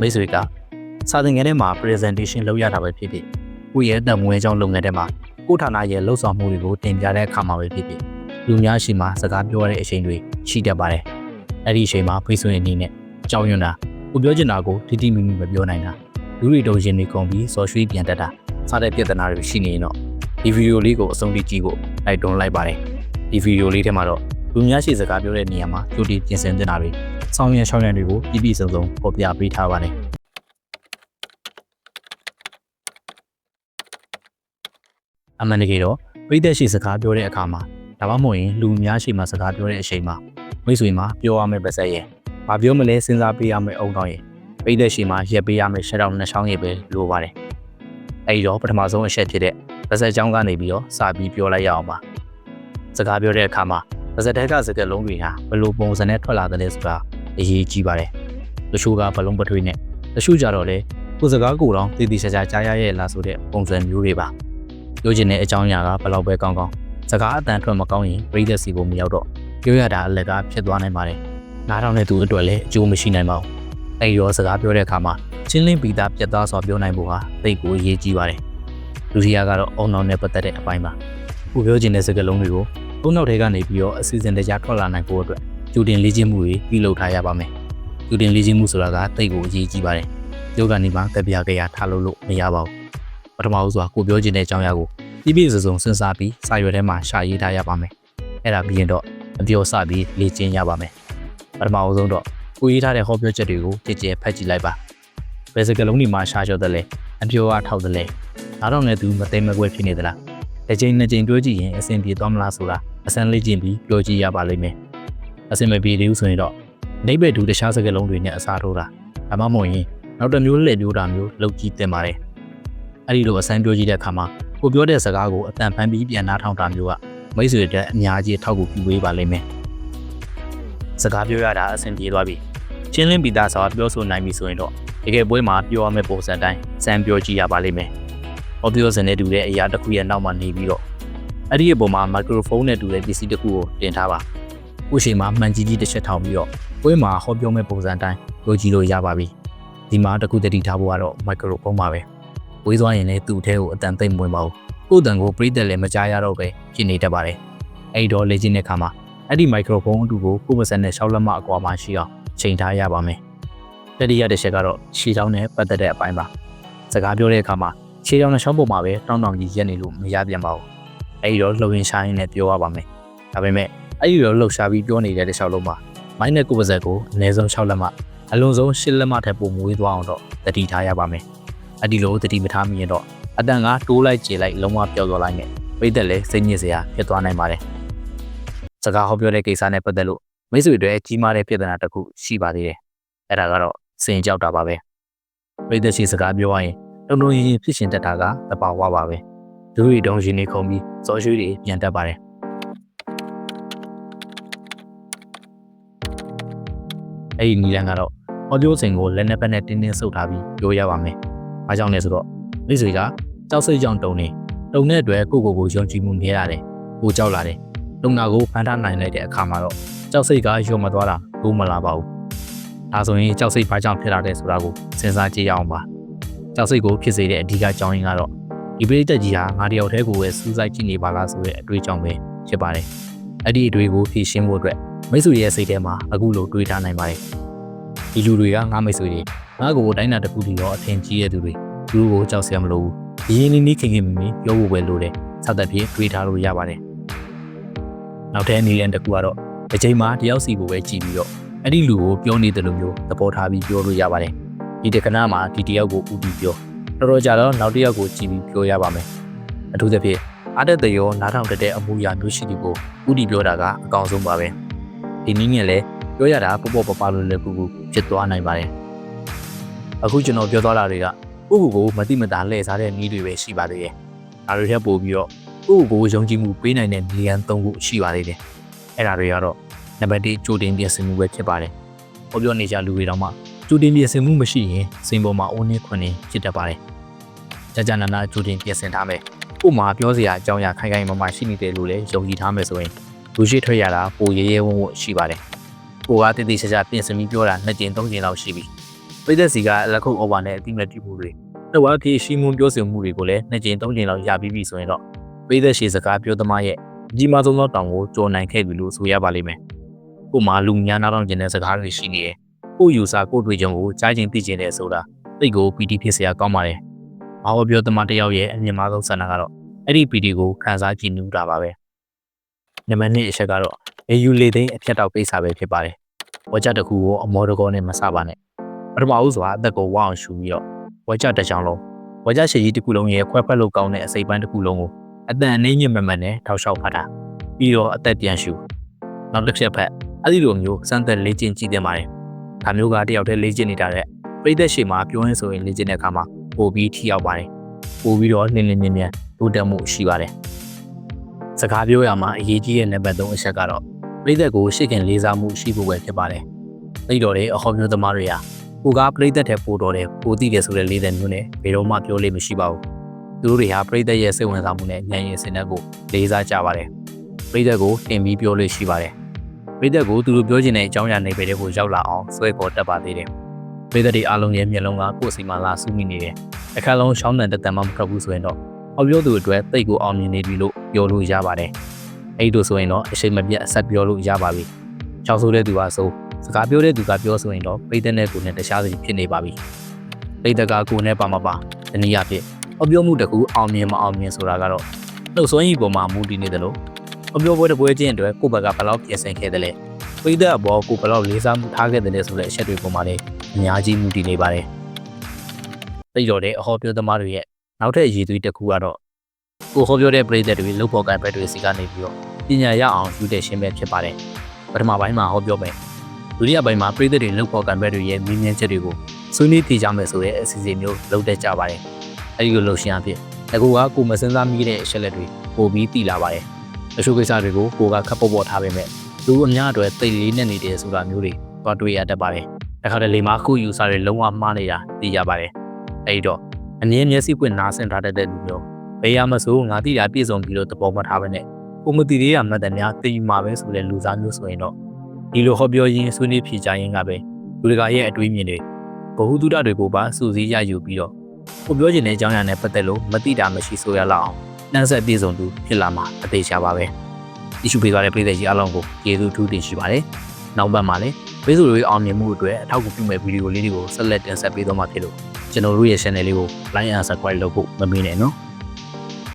မိတ်ဆွေကစာသင်ခန်းထဲမှာ presentation လုပ်ရတာပဲဖြစ်ဖြစ်ကိုယ့်ရဲ့အသက်မွေးကြောင်းလုပ်ငန်းထဲမှာကိုယ့်ဌာနရဲ့လှုပ်ဆောင်မှုတွေကိုတင်ပြတဲ့အခါမှာပဲဖြစ်ဖြစ်လူများရှိမှစကားပြောရတဲ့အချိန်တွေရှိတတ်ပါတယ်အဲ့ဒီအချိန်မှာဖိတ်ဆွေအနေနဲ့ကြောင်းရွံ့တာကိုပြောချင်တာကိုတိတိမိမိမပြောနိုင်တာလူတွေတုံရင်နေကုန်ပြီးစော်ရွှေးပြန်တတ်တာစတဲ့ပြဿနာတွေရှိနေရင်တော့ဒီဗီဒီယိုလေးကိုအဆုံးထိကြည့်ဖို့တိုက်တွန်းလိုက်ပါတယ်ဒီဗီဒီယိုလေးထဲမှာတော့လူများရှိစကားပြောတဲ့နေရာမှာကြိုတင်ပြင်ဆင်တင်တာတွေ စောင်းရရှောင်းရံတွေကိုပြပြစုံစုံပေါ်ပြပေးထားပါတယ်အမှန်တကယ်တော့ပြည်သက်ရှိစကားပြောတဲ့အခါမှာဒါမှမဟုတ်ရင်လူများရှိမှစကားပြောတဲ့အချိန်မှာမိတ်ဆွေမှာပြောရမယ့်ပါစက်ရဲ့ဘာပြောမလဲစဉ်းစားပေးရမယ့်အုံတော့ရဲ့ပြည်သက်ရှိမှရက်ပေးရမယ့်ရှက်တော့နှစ်ချောင်းရဲ့ပဲလိုပါတယ်အဲဒီတော့ပထမဆုံးအချက်ဖြစ်တဲ့ပါစက်ချောင်းကနေပြီးတော့စာပြီးပြောလိုက်ရအောင်ပါစကားပြောတဲ့အခါမှာပါစက်တဲကစကားလုံးတွေဟာဘယ်လိုပုံစံနဲ့ထွက်လာသလဲဆိုတာ အရေးကြီးပါတယ်တချို့ကဘလုံးပထွေးနဲ့တချို့ကြတော့လေကိုယ်စကားကိုယ်တော့တည်တည်ချာချာကြားရရဲ့လားဆိုတဲ့ပုံစံမျိုးတွေပါပြောချင်တဲ့အကြောင်းအရာကဘလောက်ပဲကောင်းကောင်းစကားအတန်ထွက်မကောင်းရင်ပြည်သက်စီကိုမရောက်တော့ပြောရတာအလကားဖြစ်သွားနိုင်ပါတယ်နားထောင်တဲ့သူအတွက်လည်းအကျိုးမရှိနိုင်ပါဘူးအဲဒီရောစကားပြောတဲ့အခါမှာချင်းလင်းပီတာပြတ်သားစွာပြောနိုင်ဖို့ဟာသိကိုအရေးကြီးပါတယ်လူကြီးကတော့အုံနောက်နဲ့ပတ်သက်တဲ့အပိုင်းပါကိုပြောချင်တဲ့စကားလုံးတွေကိုအုံနောက်ထဲကနေပြီးတော့အစီအစဉ်တကျထွက်လာနိုင်ဖို့အတွက် ကျူတင်လေ့ကျင့်မှုတွေပြုလုပ်ထားရပါမယ်ကျူတင်လေ့ကျင့်မှုဆိုတာကသိကိုအရေးကြီးပါတယ်ယောဂနေမှာကပြကြရထားလို့လို့မရပါဘူးပထမဦးစွာကိုပြောချင်တဲ့အကြောင်းအရာကိုပြည့်ပြည့်စုံစုံစဉ်းစားပြီးစာရွက်ထဲမှာရှာရေးထားရပါမယ်အဲ့ဒါပြီးရင်တော့အပြောစပြီးလေ့ကျင့်ရပါမယ်ပထမဦးဆုံးတော့ကိုရေးထားတဲ့ဟောပြောချက်တွေကိုကြည်ကြဲဖတ်ကြည့်လိုက်ပါဘယ်စကလုံးဒီမှာရှာလျှော့တယ်လဲအပြောအားထောက်တယ်လဲအားတော့လည်းသူမသိမကွဲဖြစ်နေသလားတစ်ချိန်နှစ်ချိန်တွေးကြည့်ရင်အဆင်ပြေသွားမလားဆိုတာအစမ်းလေ့ကျင့်ပြီးပြောကြည့်ရပါလိမ့်မယ် အဆင်မပြေသေးဘူးဆိုရင်တော့အိဗယ်ဒူတခြားစကလုံးတွေနဲ့အစားထိုးတာဒါမှမဟုတ်ရင်နောက်တစ်မျိုးလှည့်ပြောတာမျိုးလုပ်ကြည့်တင်ပါတယ်အဲ့ဒီလိုအစမ်းပြောကြည့်တဲ့အခါမှာကိုပြောတဲ့စကားကိုအတန်ဖန်ပြီးပြန်နားထောင်တာမျိုးကမိတ်ဆွေတဲ့အများကြီးထောက်ကူပြုပေးပါလိမ့်မယ်စကားပြောရတာအဆင်ပြေသွားပြီချင်းလင်းပီတာဆိုတာပြောဆိုနိုင်ပြီဆိုရင်တော့တကယ်ပွဲမှာပြောရမယ့်ပုံစံတိုင်းစမ်းပြောကြည့်ရပါလိမ့်မယ်ဟောပြောစင်နဲ့တူတဲ့အရာတစ်ခုရဲ့နောက်မှာနေပြီးတော့အဲ့ဒီအပေါ်မှာမိုက်ခရိုဖုန်းနဲ့တူတဲ့ပစ္စည်းတစ်ခုကိုတင်ထားပါ ဥရှိမှာမှန်ကြီးကြီးတစ်ချက်ထောင်ပြီးတော့ပွဲမှာဟောပြောမယ့်ပုံစံတိုင်းပြောကြည့်လို့ရပါပြီဒီမှာတစ်ခုတတိထားဖို့ကတော့မိုက်ခရိုဖုန်းပါပဲဝေးသွားရင်လည်းသူ့အထဲကိုအတန်သိမ့်မဝင်ပါဘူးကိုယ်တန်ကိုပြိတက်လည်းမကြားရတော့ပဲဖြစ်နေတတ်ပါတယ်အဲ့တော့လေ့ကျင့်တဲ့အခါမှာအဲ့ဒီမိုက်ခရိုဖုန်းအတူကိုကိုယ်မစက်နဲ့ရှောက်လက်မအကွာမှာရှိအောင်ချိန်ထားရပါမယ်တတိယတစ်ချက်ကတော့ခြေချောင်းနဲ့ပတ်သက်တဲ့အပိုင်းပါစကားပြောတဲ့အခါမှာခြေချောင်းနဲ့ရှောင်းပုံမှာပဲတောင်းတောင်းကြီးရက်နေလို့မရပြန်ပါဘူးအဲ့ဒီတော့လှုပ်ရင်ရှားရင်လည်းပြောရပါမယ်ဒါပေမဲ့ အဲ့ဒီတော့လှုပ်ရှားပြီးပြောနေတဲ့တစ်လျှောက်လုံးမှာမိုင်းနဲ့ကိုယ်ပါဇက်ကိုအနည်းဆုံး6လက်မအလွန်ဆုံး10လက်မထက်ပိုမွေးသွားအောင်တော့တတိထားရပါမယ်အဲ့ဒီလိုတတိမထားမိရင်တော့အတန်ကတိုးလိုက်ကျေလိုက်လုံးဝပျောက်သွားလိုက်နဲ့ပိတ်သက်လည်းစိတ်ညစ်စရာဖြစ်သွားနိုင်ပါတယ်စကားဟောပြောတဲ့ကိစ္စနဲ့ပတ်သက်လို့မိတ်ဆွေတွေကြီးမားတဲ့ပြဿနာတစ်ခုရှိပါသေးတယ်အဲ့ဒါကတော့စင်ကြောက်တာပါပဲပိတ်သက်ရှိစကားပြောရရင်တုံတုံရင်ရင်ဖြစ်ရှင်တတ်တာကတပါဝါပါပဲဒူရီတုံးရင်နေခုံပြီးစော်ရွှေတွေပြန်တက်ပါတယ် အဲ့ဒီနီလန်ကတော့ဟောပြောစဉ်ကိုလက်နဲ့ပတ်နဲ့တင်းတင်းဆုပ်ထားပြီးပြောရပါမယ်။အားကြောင့်လဲဆိုတော့မိတ်ဆွေကကြောက်စိတ်ကြောင့်တုံနေတုံတဲ့အတွက်ကိုကိုကိုယုံကြည်မှုနည်းရတယ်။ကိုကြောက်လာတယ်။တုံနာကိုဖန်ထားနိုင်လိုက်တဲ့အခါမှာတော့ကြောက်စိတ်ကယုံမသွားတာဘူးမလာပါဘူး။ဒါဆိုရင်ကြောက်စိတ်ဘာကြောင့်ဖြစ်လာတဲ့ဆိုတာကိုစဉ်းစားကြည့်ရအောင်ပါ။ကြောက်စိတ်ကိုဖြစ်စေတဲ့အဓိကအကြောင်းရင်းကတော့ဒီပရိသတ်ကြီးဟာငါတယောက်တည်းကိုပဲစူးစိုက်ကြည့်နေပါလားဆိုတဲ့အတွေးကြောင့်ပဲဖြစ်ပါတယ်။အဲ့ဒီအတွေးကိုဖြေရှင်းဖို့အတွက် မိတ်ဆွေရဲ့စိတ်ထဲမှာအခုလိုတွေးထားနိုင်ပါတယ်။ဒီလူတွေကငါမိတ်ဆွေတွေငါ့ကိုတိုင်းနာတစ်ခုတည်းတော့အထင်ကြီးတဲ့သူတွေလူကိုကြောက်စရာမလိုဘူး။ရင်းနှီးနှီးခင်ခင်မင်မင်ပြောဖို့ပဲလိုတယ်။ဆက်သက်ပြေးတွေးထားလို့ရပါတယ်။နောက်ထပ်အနေနဲ့တစ်ခုကတော့တစ်ချိန်မှာတယောက်စီကိုပဲကြည့်ပြီးတော့အဲ့ဒီလူကိုပြောနေတယ်လို့မျိုးသဘောထားပြီးပြောလို့ရပါတယ်။ဒီတက္ကနာမှာဒီတယောက်ကိုဥပြီးပြောတော်တော်ကြာတော့နောက်တစ်ယောက်ကိုကြည့်ပြီးပြောရပါမယ်။အထူးသဖြင့်အားတဲ့တရောနားထောင်တတ်တဲ့အမှုရာမျိုးရှိသူကိုဥတီပြောတာကအကောင်းဆုံးပါပဲ။ ဒီနည်းနဲ့လည်းပြောရတာပေါ့ပေါ့ပပလို့လည်းကူကူဖြစ်သွားနိုင်ပါတယ်။အခုကျွန်တော်ပြောသွားတာတွေကဥကူကိုမတိမတာလှည့်စားတဲ့နည်းတွေပဲရှိပါသေးတယ်။ဒါတွေထက်ပိုပြီးတော့ဥကူကိုယုံကြည်မှုပေးနိုင်တဲ့နေရာ၃ခုရှိပါသေးတယ်။အဲ့ဒါတွေကတော့နံပါတ်1ကြိုတင်ပြင်ဆင်မှုပဲဖြစ်ပါတယ်။ဟောပြောနေကြလူတွေတော့မှကြိုတင်ပြင်ဆင်မှုမရှိရင်စိန်ပေါ်မှာအိုးနှင်းခွန်းနေဖြစ်တတ်ပါတယ်။ကြာကြာနာနာကြိုတင်ပြင်ဆင်ထားမယ်။ဥမာပြောစရာအကြောင်းအရာခိုင်ခိုင်မာမာရှိနေတယ်လို့လည်းယုံကြည်ထားမယ်ဆိုရင် လူရှိထွက်ရတာပိုရဲရဲဝံ့ဝံ့ရှိပါတယ်။ကိုကတိတိကျကျပြင်ဆင်ပြီးပြောတာနှစ်ကြိမ်သုံးကြိမ်လောက်ရှိပြီ။ပိသက်စီကလက်ခုပ်အဝါနဲ့အတိမတ်ပြုမှုတွေနှစ်ဝက်ဖြစ်ရှိမှုပြောဆိုမှုတွေကိုလည်းနှစ်ကြိမ်သုံးကြိမ်လောက်ရပြီးပြီဆိုရင်တော့ပိသက်ရှိစကားပြောသမားရဲ့ကြီးမားဆုံးသောတောင်ကိုကျော်နိုင်ခဲ့ပြီလို့ဆိုရပါလိမ့်မယ်။ကို့မှာလူများနားထောင်ကျင်တဲ့စကားတွေရှိနေတယ်။ကို့ယူဆကို့တွေ့ကြုံကိုကြားချင်းသိကျင်တဲ့ဆိုတာသိကိုပီတီဖြစ်စရာကောင်းပါတယ်။မဟောပြောသမားတယောက်ရဲ့အမြင့်မားဆုံးဆန္ဒကတော့အဲ့ဒီပီတီကိုခန်းစားကြည့်နေတာပါပဲ နံပါတ်2အချက်ကတော့ AU လေသိန်းအဖြတ်တောက်ကိစ္စပဲဖြစ်ပါတယ်။ဝကြတစ်ခုကိုအမောတကောနဲ့မဆပါနဲ့။ပထမဦးစွာအသက်ကိုဝအောင်ရှူပြီးတော့ဝကြတစ်ချောင်းလုံးဝကြရှည်ကြီးတစ်ခုလုံးရဲ့ခွဲဖက်လို့ကောင်းတဲ့အစိပ်ပိုင်းတစ်ခုလုံးကိုအသက်အနှိမ့်ညံ့မမှန်နဲ့ထောက်လျှောက်ဖတ်တာပြီးတော့အသက်ပြန်ရှူနောက်တစ်ချက်ဖက်အဲ့ဒီလိုမျိုးစမ်းသက်လေ့ကျင့်ကြည့်တင်ပါတယ်။ဒါမျိုးကတယောက်တည်းလေ့ကျင့်နေတာတဲ့ပြိသက်ရှည်မှာပြောရင်ဆိုရင်လေ့ကျင့်တဲ့အခါမှာပိုပြီးထိရောက်ပါတယ်။ပိုပြီးတော့နင်းနင်းမြင်းမြန်းတိုးတက်မှုရှိပါတယ်။ စကားပြောရမှာအရေးကြီးတဲ့နံပါတ်3အချက်ကတော့ပြိသက်ကိုရှေ့ခင်လေးစားမှုရှိဖို့ပဲဖြစ်ပါတယ်။သိတော်တဲ့အဟောမျိုးသမားတွေဟာကိုကပြိသက်တဲ့ပိုတော်တဲ့ပိုသိတယ်ဆိုတဲ့လေးသက်မျိုးနဲ့ဘယ်တော့မှပြောလို့မရှိပါဘူး။သူတို့တွေဟာပြိသက်ရဲ့စိတ်ဝင်စားမှုနဲ့ဉာဏ်ရည်စင်တဲ့ကိုလေးစားကြပါတယ်။ပြိသက်ကိုတင်ပြီးပြောလို့ရှိပါတယ်။ပြိသက်ကိုသူတို့ပြောချင်တဲ့အကြောင်းအရာတွေပဲကိုရောက်လာအောင်ဆွဲခေါ်တတ်ပါသေးတယ်။ပြိသက်တွေအားလုံးရဲ့မျက်လုံးကကိုယ်စီမှာလာစူးမိနေတယ်။အခါလုံးရှောင်းတဲ့တက်တန်မှမထွက်ဘူးဆိုရင်တော့အော်ပြောသူအတွက်တိတ်ကိုအောင်မြင်နေပြီလို့ ပြောလို့ရပါတယ်။အဲ့ဒီဆိုရင်တော့အချိန်မပြတ်အဆက်ပြောလို့ရပါပြီ။ချောက်ဆိုးတဲ့သူကဆိုစကားပြောတဲ့သူကပြောဆိုရင်တော့ပိတ်တဲ့နဲ့ကိုနဲ့တခြားစီဖြစ်နေပါပြီ။ပိတ်တကကိုနဲ့ပါမပါတနည်းအားဖြင့်အပြောမှုတစ်ခုအောင်မြင်မအောင်မြင်ဆိုတာကတော့နှုတ်ဆွမ်းရည်ပေါ်မှာမူတည်နေတယ်လို့အပြောပွဲတစ်ပွဲချင်းအတွက်ကိုယ့်ဘက်ကဘယ်လောက်ပြင်ဆင်ခဲ့တယ်လဲပိတ်တဲ့အပေါ်ကိုဘယ်လောက်လေးစားမှုထားခဲ့တယ်လဲဆိုတဲ့အချက်တွေပေါ်မှာလည်းအများကြီးမူတည်နေပါတယ်။သိတော့တဲ့အဟောပြောသမားတွေရဲ့နောက်ထပ်အရေးသွေးတစ်ခုကတော့ ကိုဟောပြောတဲ့ပြည်သက်တွေလုပ်ဖို့ကံဘက်တွေစီကနေပြီးတော့ပညာရအောင်ယူတဲ့ရှင်းပဲဖြစ်ပါတယ်။ပထမပိုင်းမှာဟောပြောမယ်။ဒုတိယပိုင်းမှာပြည်သက်တွေလုပ်ဖို့ကံဘက်တွေရဲ့မြင်းမြန်းချက်တွေကိုဆွေးနွေးဖြေကြမယ်ဆိုတဲ့အစီအစဉ်မျိုးလုပ်တတ်ကြပါတယ်။အဲဒီလိုလုပ်ရှင်အဖြစ်အကူကကိုမစင်းစားမိတဲ့အချက်လက်တွေပို့ပြီးတည်လာပါတယ်။တချို့ကိစ္စတွေကိုကိုကခပ်ပေါ်ပေါ်ထားပေမဲ့လူအများအတွက်တိတ်လေးနဲ့နေတယ်ဆိုတာမျိုးတွေတော့တွေ့ရတတ်ပါတယ်။တခါတလေမှာခုယူဆတွေလုံးဝမှားနေတာသိရပါတယ်။အဲဒီတော့အငင်းမျက်စိပွင့်နားဆင်ထားတတ်တဲ့လူမျိုး ဘယ်ရမဆိုငါတိတာပြည့်စုံပြီးတော့သဘောမထားဘဲနဲ့ကိုမတီသေးရမှတ်တယ်များသိမှာပဲဆိုတဲ့လူစားမျိုးဆိုရင်တော့ဒီလိုဟောပြောရင်းဆွေးနွေးဖြေကြရင်းကပဲလူတကာရဲ့အတွေးမြင်တွေဘ ഹു တုဒတွေကိုပါစူးစီးရယူပြီးတော့ကိုပြောချင်တဲ့အကြောင်းအရာနဲ့ပတ်သက်လို့မတိတာမရှိဆိုရလောက်အောင်နှမ်းဆက်ပြည့်စုံသူဖြစ်လာမှာအသေးချပါပဲ။ issue ပေးသွားတဲ့ပြည်သက်ကြီးအလုံးကိုကျေးဇူးထူးတင်ရှိပါတယ်။နောက်ပတ်မှာလည်းဖေးစုတွေအောင်မြင်မှုအတွက်အထောက်အကူပြုမဲ့ဗီဒီယိုလေးတွေကိုဆက်လက်တင်ဆက်ပေးသွားမှာဖြစ်လို့ကျွန်တော်တို့ရဲ့ channel လေးကို like and subscribe လုပ်ဖို့မမေ့နဲ့နော်။